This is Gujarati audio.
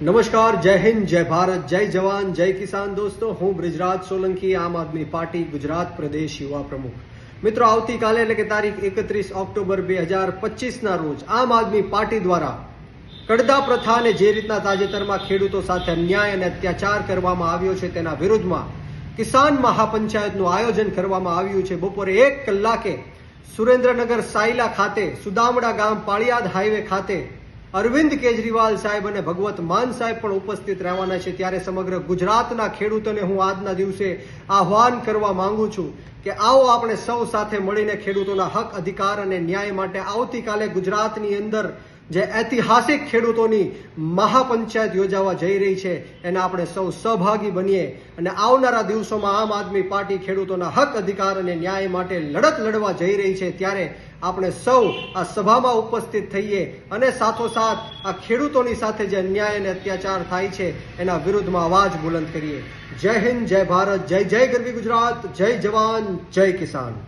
નમસ્કાર જય હિન્દ જય ભારત જય જવાન જય કિસાન દોસ્તો હું બ્રિજરાજ સોલંકી આમ આદમી પાર્ટી ગુજરાત પ્રદેશ યુવા પ્રમુખ મિત્રો આવતીકાલે એટલે કે તારીખ એકત્રીસ ઓક્ટોબર બે હજાર પચીસના રોજ આમ આદમી પાર્ટી દ્વારા કડદા પ્રથાને જે રીતના તાજેતરમાં ખેડૂતો સાથે અન્યાય અને અત્યાચાર કરવામાં આવ્યો છે તેના વિરુદ્ધમાં કિસાન મહાપંચાયતનું આયોજન કરવામાં આવ્યું છે. બપોરે એક કલાકે સુરેન્દ્રનગર સાયલા ખાતે, સુદામડા ગામ પાળિયાદ હાઈવે ખાતે અરવિંદ કેજરીવાલ સાહેબ અને ભગવત માન સાહેબ પણ ઉપસ્થિત રહેવાના છે ત્યારે સમગ્ર ગુજરાતના ખેડૂતોને હું આજના દિવસે આહ્વાન કરવા માંગુ છું કે આવો આપણે સૌ સાથે મળીને ખેડૂતોના હક, અધિકાર અને ન્યાય માટે આવતીકાલે ગુજરાતની અંદર જે ઐતિહાસિક ખેડૂતોની મહાપંચાયત યોજાવા જઈ રહી છે, એના આપણે સૌ સહભાગી બનીએ અને આવનારા દિવસોમાં આમ આદમી પાર્ટી ખેડૂતોના હક, અધિકાર અને ન્યાય માટે લડત લડવા જઈ રહી છે, ત્યારે આપણે સૌ આ સભામાં ઉપસ્થિત થઈએ અને સાથોસાથ આ ખેડૂતોની સાથે જે અન્યાય અને અત્યાચાર થાય છે, એના વિરુદ્ધમાં અવાજ બુલંદ કરીએ. જય હિન્દ, જય ભારત, જય જય ગરવી ગુજરાત, જય જવાન, જય કિસાન.